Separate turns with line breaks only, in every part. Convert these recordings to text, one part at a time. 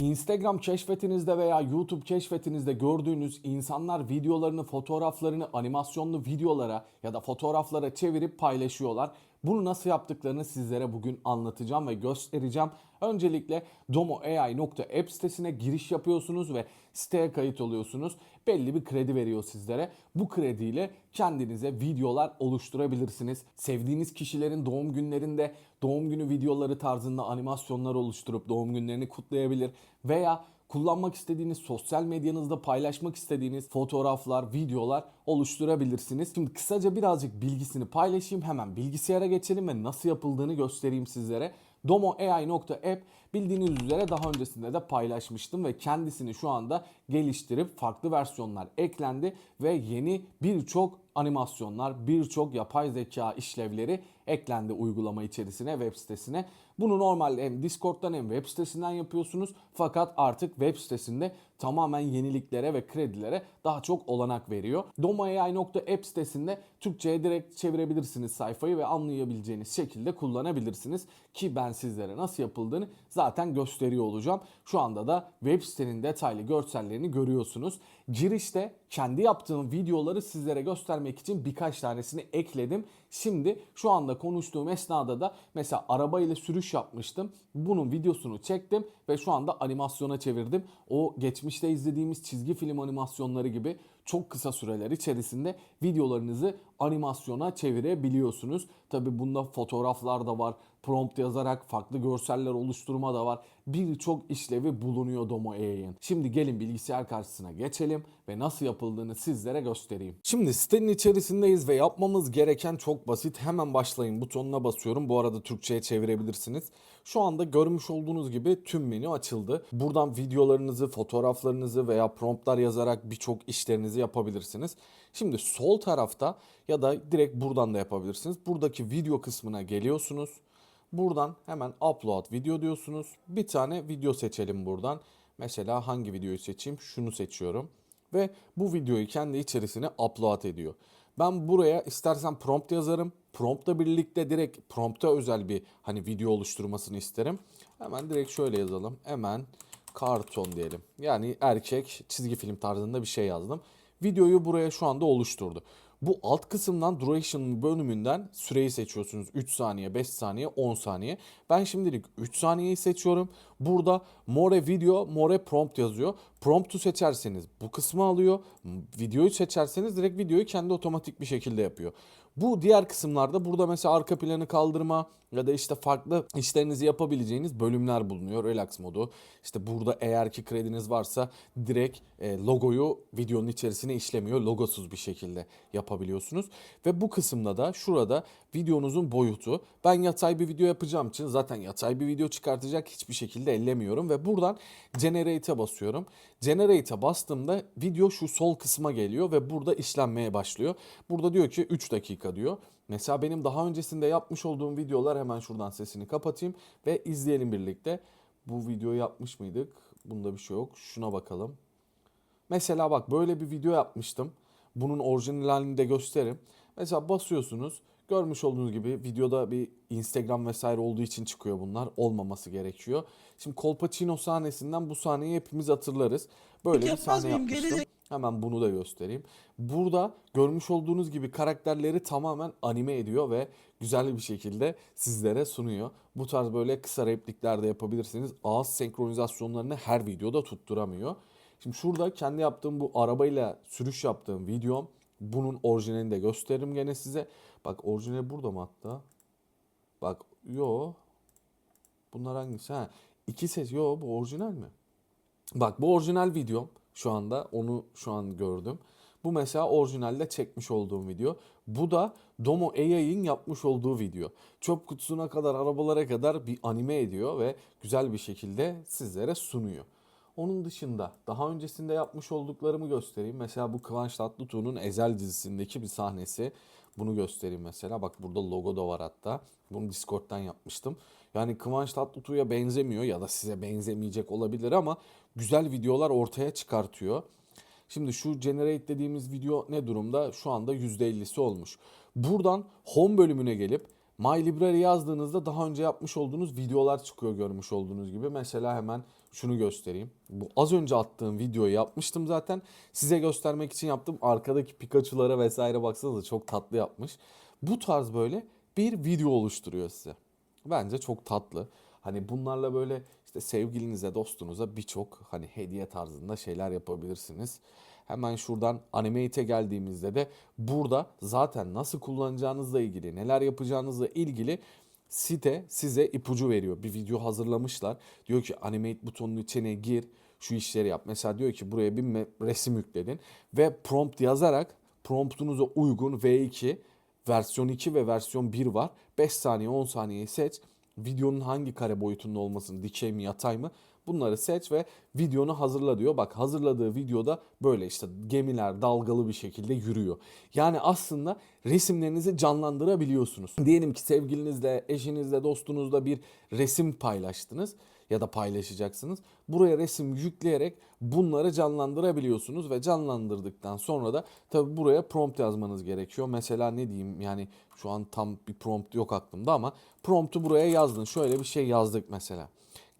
Instagram keşfetinizde veya YouTube keşfetinizde gördüğünüz insanlar videolarını, fotoğraflarını animasyonlu videolara ya da fotoğraflara çevirip paylaşıyorlar. Bunu nasıl yaptıklarını sizlere bugün anlatacağım ve göstereceğim. Öncelikle domoai.app sitesine giriş yapıyorsunuz ve siteye kayıt oluyorsunuz. Belli bir kredi veriyor sizlere. Bu krediyle kendinize videolar oluşturabilirsiniz. Sevdiğiniz kişilerin doğum günlerinde doğum günü videoları tarzında animasyonlar oluşturup doğum günlerini kutlayabilir veya kullanmak istediğiniz sosyal medyanızda paylaşmak istediğiniz fotoğraflar, videolar oluşturabilirsiniz. Şimdi kısaca birazcık bilgisini paylaşayım. Hemen bilgisayara geçelim ve nasıl yapıldığını göstereyim sizlere. domoai.app bildiğiniz üzere daha öncesinde de paylaşmıştım ve kendisini şu anda geliştirip farklı versiyonlar eklendi ve yeni birçok animasyonlar, birçok yapay zeka işlevleri eklendi uygulama içerisine, web sitesine. Bunu normalde hem Discord'dan hem web sitesinden yapıyorsunuz. Fakat artık web sitesinde tamamen yeniliklere ve kredilere daha çok olanak veriyor. domoai.app sitesinde Türkçe'ye direkt çevirebilirsiniz sayfayı ve anlayabileceğiniz şekilde kullanabilirsiniz. Ki ben sizlere nasıl yapıldığını zaten gösteriyor olacağım. Şu anda da web sitenin detaylı görsellerini görüyorsunuz. Girişte kendi yaptığım videoları sizlere göstermek için birkaç tanesini ekledim. Şimdi şu anda konuştuğum esnada da mesela araba ile sürüş yapmıştım. Bunun videosunu çektim ve şu anda animasyona çevirdim. O geçmişte izlediğimiz çizgi film animasyonları gibi çok kısa süreler içerisinde videolarınızı animasyona çevirebiliyorsunuz. Tabi bunda fotoğraflar da var. Prompt yazarak farklı görseller oluşturma da var. Birçok işlevi bulunuyor Domo AI'nin. Şimdi gelin bilgisayar karşısına geçelim ve nasıl yapıldığını sizlere göstereyim. Şimdi sitenin içerisindeyiz ve yapmamız gereken çok basit. Hemen başlayın butonuna basıyorum. Bu arada Türkçe'ye çevirebilirsiniz. Şu anda görmüş olduğunuz gibi tüm menü açıldı. Buradan videolarınızı, fotoğraflarınızı veya promptlar yazarak birçok işlerinizi yapabilirsiniz. Şimdi sol tarafta ya da direkt buradan da yapabilirsiniz. Buradaki video kısmına geliyorsunuz. Buradan hemen upload video diyorsunuz. Bir tane video seçelim buradan. Mesela hangi videoyu seçeyim? Şunu seçiyorum. Ve bu videoyu kendi içerisine upload ediyor. Ben buraya istersen prompt yazarım. Promptla birlikte direkt prompta özel bir hani video oluşturmasını isterim. Hemen direkt şöyle yazalım. Hemen karton diyelim. Yani erkek çizgi film tarzında bir şey yazdım. Videoyu buraya şu anda oluşturdu. Bu alt kısımdan duration bölümünden süreyi seçiyorsunuz. 3 saniye, 5 saniye, 10 saniye. Ben şimdilik 3 saniyeyi seçiyorum. Burada more video, more prompt yazıyor. Prompt'u seçerseniz bu kısmı alıyor. Videoyu seçerseniz direkt videoyu kendi otomatik bir şekilde yapıyor. Bu diğer kısımlarda burada mesela arka planı kaldırma ya da işte farklı işlerinizi yapabileceğiniz bölümler bulunuyor. Relax modu. İşte burada eğer ki krediniz varsa direkt e, logoyu videonun içerisine işlemiyor. Logosuz bir şekilde yapabiliyorsunuz. Ve bu kısımda da şurada videonuzun boyutu. Ben yatay bir video yapacağım için zaten yatay bir video çıkartacak hiçbir şekilde ellemiyorum. Ve buradan Generate'e basıyorum. Generate'e bastığımda video şu sol kısma geliyor ve burada işlenmeye başlıyor. Burada diyor ki 3 dakika diyor. Mesela benim daha öncesinde yapmış olduğum videolar hemen şuradan sesini kapatayım ve izleyelim birlikte. Bu videoyu yapmış mıydık? Bunda bir şey yok. Şuna bakalım. Mesela bak böyle bir video yapmıştım. Bunun orijinal halini de gösteririm. Mesela basıyorsunuz. Görmüş olduğunuz gibi videoda bir Instagram vesaire olduğu için çıkıyor bunlar. Olmaması gerekiyor. Şimdi Colpacino sahnesinden bu sahneyi hepimiz hatırlarız. Böyle bir
Yapmaz
sahne yapmıştım.
Gelecek.
Hemen bunu da göstereyim. Burada görmüş olduğunuz gibi karakterleri tamamen anime ediyor ve güzel bir şekilde sizlere sunuyor. Bu tarz böyle kısa replikler de yapabilirsiniz. Ağız senkronizasyonlarını her videoda tutturamıyor. Şimdi şurada kendi yaptığım bu arabayla sürüş yaptığım videom. Bunun orijinalini de gösteririm gene size. Bak orijinali burada mı hatta? Bak yo. Bunlar hangisi? Ha, iki ses. Yo bu orijinal mi? Bak bu orijinal videom şu anda onu şu an gördüm. Bu mesela orijinalde çekmiş olduğum video. Bu da Domo AI'nin yapmış olduğu video. Çöp kutusuna kadar arabalara kadar bir anime ediyor ve güzel bir şekilde sizlere sunuyor. Onun dışında daha öncesinde yapmış olduklarımı göstereyim. Mesela bu Kıvanç Tatlıtuğ'un Ezel dizisindeki bir sahnesi. Bunu göstereyim mesela. Bak burada logo da var hatta. Bunu Discord'dan yapmıştım. Yani Kıvanç Tatlıtuğ'a benzemiyor ya da size benzemeyecek olabilir ama güzel videolar ortaya çıkartıyor. Şimdi şu generate dediğimiz video ne durumda? Şu anda %50'si olmuş. Buradan home bölümüne gelip My Library yazdığınızda daha önce yapmış olduğunuz videolar çıkıyor görmüş olduğunuz gibi. Mesela hemen şunu göstereyim. Bu az önce attığım videoyu yapmıştım zaten. Size göstermek için yaptım. Arkadaki Pikachu'lara vesaire baksanıza çok tatlı yapmış. Bu tarz böyle bir video oluşturuyor size. Bence çok tatlı. Hani bunlarla böyle işte sevgilinize, dostunuza birçok hani hediye tarzında şeyler yapabilirsiniz. Hemen şuradan Animate'e geldiğimizde de burada zaten nasıl kullanacağınızla ilgili, neler yapacağınızla ilgili site size ipucu veriyor. Bir video hazırlamışlar. Diyor ki Animate butonunun içine gir, şu işleri yap. Mesela diyor ki buraya bir resim yükledin ve prompt yazarak promptunuza uygun V2 versiyon 2 ve versiyon 1 var. 5 saniye 10 saniyeyi seç. Videonun hangi kare boyutunda olmasını, dikey mi yatay mı bunları seç ve videonu hazırla diyor. Bak hazırladığı videoda böyle işte gemiler dalgalı bir şekilde yürüyor. Yani aslında resimlerinizi canlandırabiliyorsunuz. Diyelim ki sevgilinizle, eşinizle, dostunuzla bir resim paylaştınız ya da paylaşacaksınız. Buraya resim yükleyerek bunları canlandırabiliyorsunuz ve canlandırdıktan sonra da tabi buraya prompt yazmanız gerekiyor. Mesela ne diyeyim yani şu an tam bir prompt yok aklımda ama promptu buraya yazdın. Şöyle bir şey yazdık mesela.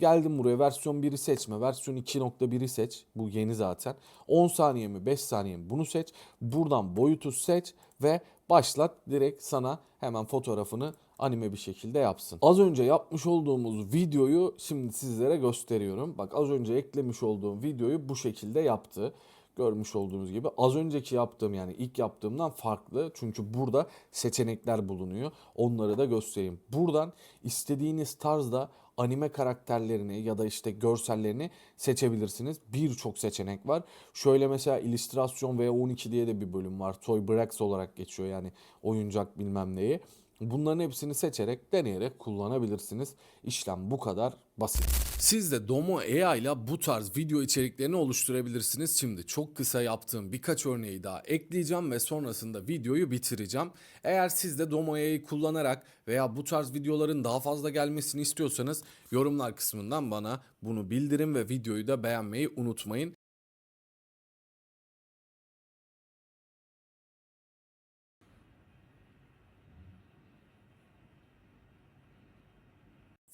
Geldim buraya versiyon 1'i seçme. Versiyon 2.1'i seç. Bu yeni zaten. 10 saniye mi 5 saniye mi bunu seç. Buradan boyutu seç ve başlat. Direkt sana hemen fotoğrafını anime bir şekilde yapsın. Az önce yapmış olduğumuz videoyu şimdi sizlere gösteriyorum. Bak az önce eklemiş olduğum videoyu bu şekilde yaptı. Görmüş olduğunuz gibi az önceki yaptığım yani ilk yaptığımdan farklı. Çünkü burada seçenekler bulunuyor. Onları da göstereyim. Buradan istediğiniz tarzda anime karakterlerini ya da işte görsellerini seçebilirsiniz. Birçok seçenek var. Şöyle mesela illüstrasyon V12 diye de bir bölüm var. Toy Breaks olarak geçiyor yani oyuncak bilmem neyi. Bunların hepsini seçerek, deneyerek kullanabilirsiniz. İşlem bu kadar basit. Siz de Domo AI ile bu tarz video içeriklerini oluşturabilirsiniz. Şimdi çok kısa yaptığım birkaç örneği daha ekleyeceğim ve sonrasında videoyu bitireceğim. Eğer siz de Domo AI'yi kullanarak veya bu tarz videoların daha fazla gelmesini istiyorsanız yorumlar kısmından bana bunu bildirin ve videoyu da beğenmeyi unutmayın.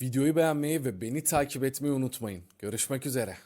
Videoyu beğenmeyi ve beni takip etmeyi unutmayın. Görüşmek üzere.